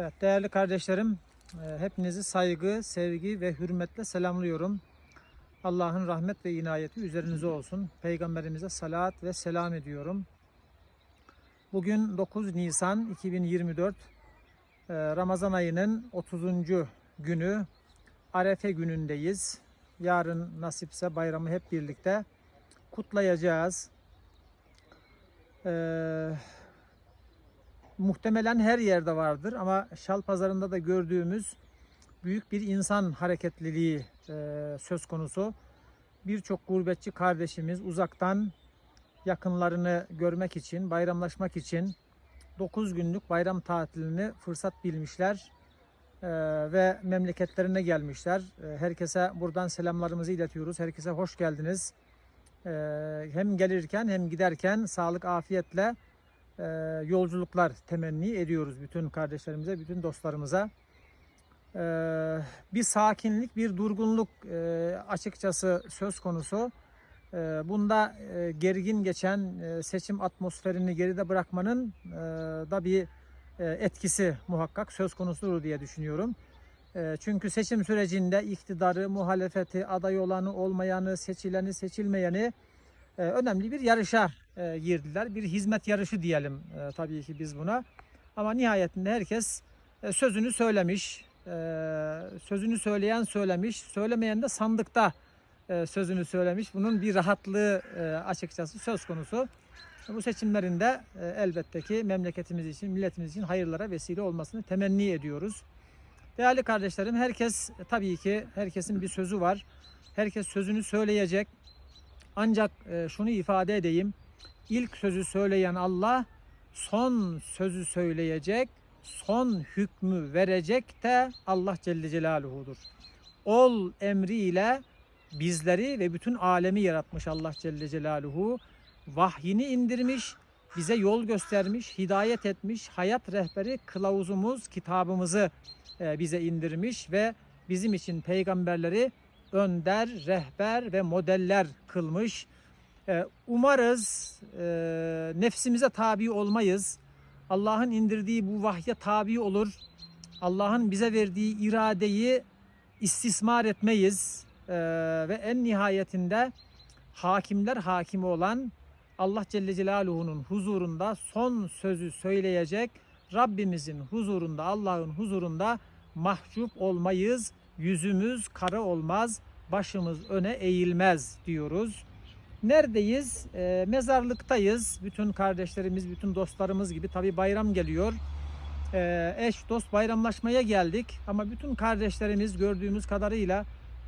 Evet değerli kardeşlerim, e, hepinizi saygı, sevgi ve hürmetle selamlıyorum. Allah'ın rahmet ve inayeti üzerinize olsun. Peygamberimize salat ve selam ediyorum. Bugün 9 Nisan 2024 e, Ramazan ayının 30. günü Arefe günündeyiz. Yarın nasipse bayramı hep birlikte kutlayacağız. Ee, muhtemelen her yerde vardır ama Şal Pazarı'nda da gördüğümüz büyük bir insan hareketliliği e, söz konusu. Birçok gurbetçi kardeşimiz uzaktan yakınlarını görmek için, bayramlaşmak için 9 günlük bayram tatilini fırsat bilmişler e, ve memleketlerine gelmişler. E, herkese buradan selamlarımızı iletiyoruz. Herkese hoş geldiniz. Hem gelirken hem giderken sağlık, afiyetle e, yolculuklar temenni ediyoruz bütün kardeşlerimize, bütün dostlarımıza. E, bir sakinlik, bir durgunluk e, açıkçası söz konusu. E, bunda e, gergin geçen e, seçim atmosferini geride bırakmanın e, da bir etkisi muhakkak söz konusudur diye düşünüyorum. Çünkü seçim sürecinde iktidarı, muhalefeti, aday olanı, olmayanı, seçileni, seçilmeyeni önemli bir yarışa e, girdiler. Bir hizmet yarışı diyelim e, tabii ki biz buna. Ama nihayetinde herkes e, sözünü söylemiş. E, Sözünü söyleyen söylemiş, söylemeyen de sandıkta e, sözünü söylemiş. Bunun bir rahatlığı e, açıkçası söz konusu. Bu seçimlerin de e, elbette ki memleketimiz için, milletimiz için hayırlara vesile olmasını temenni ediyoruz. Değerli kardeşlerim, herkes e, tabii ki herkesin bir sözü var. Herkes sözünü söyleyecek. Ancak e, şunu ifade edeyim. İlk sözü söyleyen Allah son sözü söyleyecek, son hükmü verecek de Allah Celle Celaluhu'dur. Ol emriyle bizleri ve bütün alemi yaratmış Allah Celle Celaluhu. Vahyini indirmiş, bize yol göstermiş, hidayet etmiş, hayat rehberi kılavuzumuz, kitabımızı e, bize indirmiş ve bizim için peygamberleri önder, rehber ve modeller kılmış. E, Umarız e, nefsimize tabi olmayız. Allah'ın indirdiği bu vahye tabi olur. Allah'ın bize verdiği iradeyi istismar etmeyiz. E, ve en nihayetinde hakimler hakimi olan Allah Celle Celaluhu'nun huzurunda son sözü söyleyecek Rabbimizin huzurunda, Allah'ın huzurunda mahcup olmayız. Yüzümüz kara olmaz, başımız öne eğilmez diyoruz. Neredeyiz? Ee, mezarlıktayız. Bütün kardeşlerimiz, bütün dostlarımız gibi tabi bayram geliyor. Ee, eş dost bayramlaşmaya geldik ama bütün kardeşlerimiz gördüğümüz kadarıyla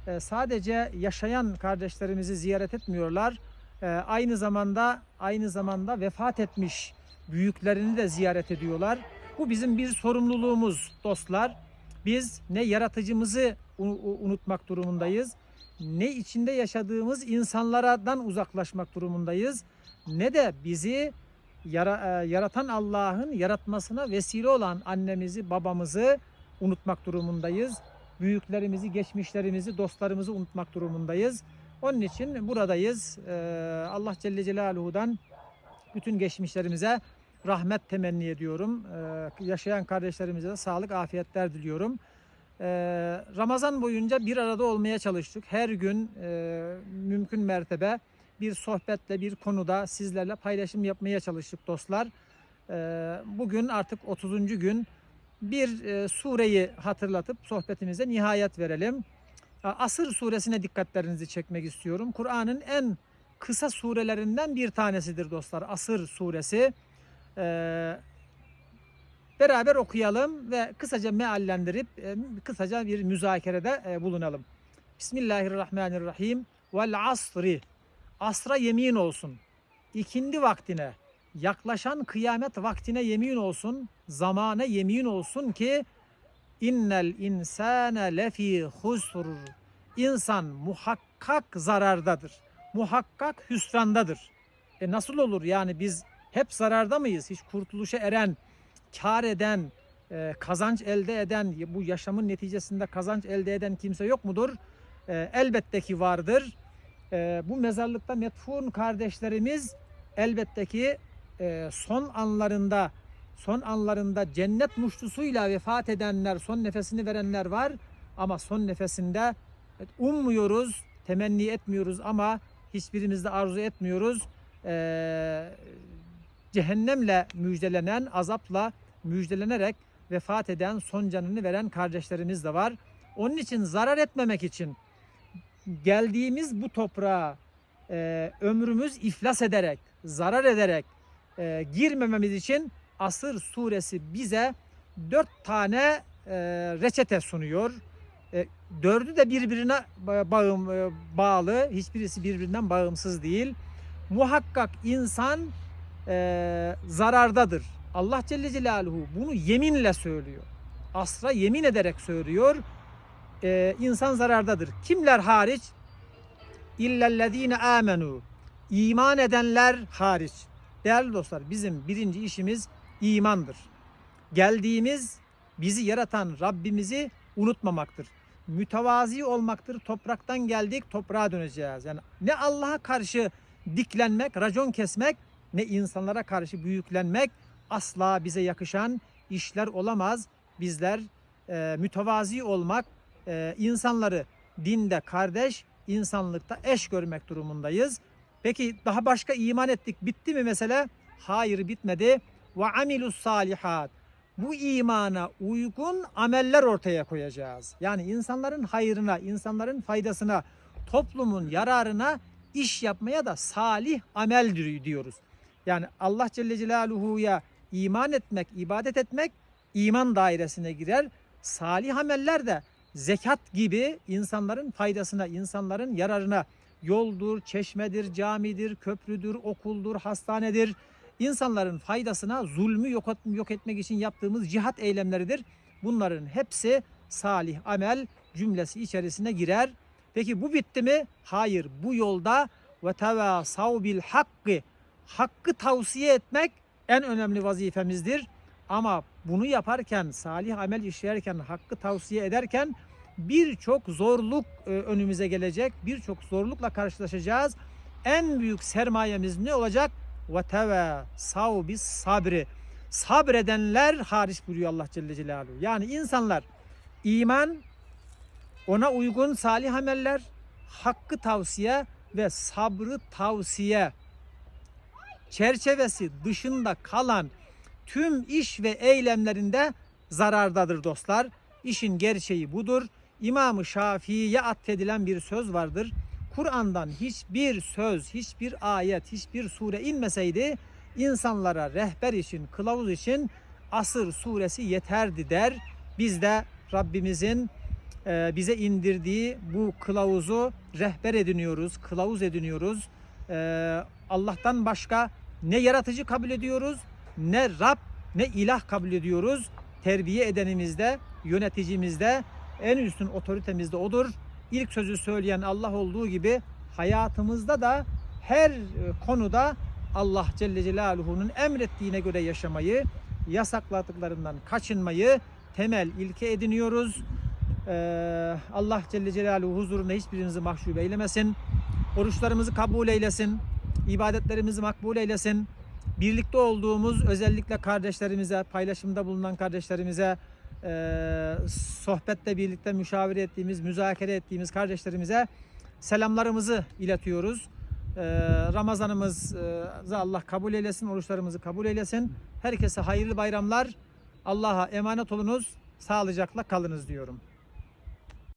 e, sadece yaşayan kardeşlerimizi ziyaret etmiyorlar. E, aynı zamanda aynı zamanda vefat etmiş büyüklerini de ziyaret ediyorlar. Bu bizim bir sorumluluğumuz dostlar. Biz ne yaratıcımızı unutmak durumundayız, ne içinde yaşadığımız insanlardan uzaklaşmak durumundayız, ne de bizi yara- e, yaratan Allah'ın yaratmasına vesile olan annemizi, babamızı unutmak durumundayız. Büyüklerimizi, geçmişlerimizi, dostlarımızı unutmak durumundayız. Onun için buradayız. Ee, Allah Celle Celaluhu'dan bütün geçmişlerimize rahmet temenni ediyorum. Ee, yaşayan kardeşlerimize de sağlık, afiyetler diliyorum. Ee, Ramazan boyunca bir arada olmaya çalıştık. Her gün e, mümkün mertebe bir sohbetle, bir konuda sizlerle paylaşım yapmaya çalıştık dostlar. Ee, bugün artık 30. gün bir e, sureyi hatırlatıp sohbetimize nihayet verelim. Asır suresine dikkatlerinizi çekmek istiyorum. Kur'an'ın en kısa surelerinden bir tanesidir dostlar. Asır suresi. Ee, beraber okuyalım ve kısaca meallendirip e, kısaca bir müzakerede e, bulunalım. Bismillahirrahmanirrahim. Vel asri. Asra yemin olsun. İkindi vaktine, yaklaşan kıyamet vaktine yemin olsun. Zamana yemin olsun ki innel insane lefi husr. İnsan muhakkak zarardadır. Muhakkak hüsrandadır. E nasıl olur yani biz hep zararda mıyız? Hiç kurtuluşa eren, kar eden, e, kazanç elde eden, bu yaşamın neticesinde kazanç elde eden kimse yok mudur? E, elbette ki vardır. E, bu mezarlıkta metfun kardeşlerimiz elbette ki e, son anlarında son anlarında cennet muştusuyla vefat edenler, son nefesini verenler var. Ama son nefesinde ummuyoruz, temenni etmiyoruz ama hiçbirimiz de arzu etmiyoruz. Ee, cehennemle müjdelenen, azapla müjdelenerek vefat eden, son canını veren kardeşlerimiz de var. Onun için zarar etmemek için geldiğimiz bu toprağa e, ömrümüz iflas ederek, zarar ederek e, girmememiz için Asır suresi bize dört tane e, reçete sunuyor. E, dördü de birbirine ba- bağım, e, bağlı, hiçbirisi birbirinden bağımsız değil. Muhakkak insan e, zarardadır. Allah Celle Celaluhu bunu yeminle söylüyor. Asra yemin ederek söylüyor. E, insan zarardadır. Kimler hariç? İllellezine amenu. İman edenler hariç. Değerli dostlar bizim birinci işimiz imandır. Geldiğimiz bizi yaratan Rabbimizi unutmamaktır. Mütevazi olmaktır. Topraktan geldik, toprağa döneceğiz. Yani ne Allah'a karşı diklenmek, racon kesmek, ne insanlara karşı büyüklenmek asla bize yakışan işler olamaz. Bizler e, mütevazi olmak, e, insanları dinde kardeş, insanlıkta eş görmek durumundayız. Peki daha başka iman ettik. Bitti mi mesele? Hayır bitmedi. Ve amilus salihat. Bu imana uygun ameller ortaya koyacağız. Yani insanların hayrına, insanların faydasına, toplumun yararına iş yapmaya da salih amel diyoruz. Yani Allah Celle Celaluhu'ya iman etmek, ibadet etmek iman dairesine girer. Salih ameller de zekat gibi insanların faydasına, insanların yararına yoldur, çeşmedir, camidir, köprüdür, okuldur, hastanedir. İnsanların faydasına zulmü yok, yok etmek için yaptığımız cihat eylemleridir. Bunların hepsi salih amel cümlesi içerisine girer. Peki bu bitti mi? Hayır. Bu yolda ve tevasav bil hakkı hakkı tavsiye etmek en önemli vazifemizdir. Ama bunu yaparken, salih amel işlerken, hakkı tavsiye ederken birçok zorluk e, önümüze gelecek. Birçok zorlukla karşılaşacağız. En büyük sermayemiz ne olacak? Ve teve sav bis sabri. Sabredenler hariç buyuruyor Allah Celle Celaluhu. Yani insanlar iman, ona uygun salih ameller, hakkı tavsiye ve sabrı tavsiye çerçevesi dışında kalan tüm iş ve eylemlerinde zarardadır dostlar. İşin gerçeği budur. İmam-ı Şafii'ye atfedilen bir söz vardır. Kur'an'dan hiçbir söz, hiçbir ayet, hiçbir sure inmeseydi insanlara rehber için, kılavuz için Asır suresi yeterdi der. Biz de Rabbimizin e, bize indirdiği bu kılavuzu rehber ediniyoruz, kılavuz ediniyoruz. E, Allah'tan başka ne yaratıcı kabul ediyoruz, ne Rab, ne ilah kabul ediyoruz. Terbiye edenimizde, yöneticimizde, en üstün otoritemizde odur. İlk sözü söyleyen Allah olduğu gibi hayatımızda da her e, konuda Allah Celle Celaluhu'nun emrettiğine göre yaşamayı, yasakladıklarından kaçınmayı temel ilke ediniyoruz. Ee, Allah Celle Celaluhu huzurunda hiçbirinizi mahcup eylemesin. Oruçlarımızı kabul eylesin. İbadetlerimizi makbul eylesin. Birlikte olduğumuz özellikle kardeşlerimize, paylaşımda bulunan kardeşlerimize, e, sohbette birlikte müşavere ettiğimiz, müzakere ettiğimiz kardeşlerimize selamlarımızı iletiyoruz. Ee, Ramazanımızı Allah kabul eylesin, oruçlarımızı kabul eylesin. Herkese hayırlı bayramlar. Allah'a emanet olunuz, sağlıcakla kalınız diyorum.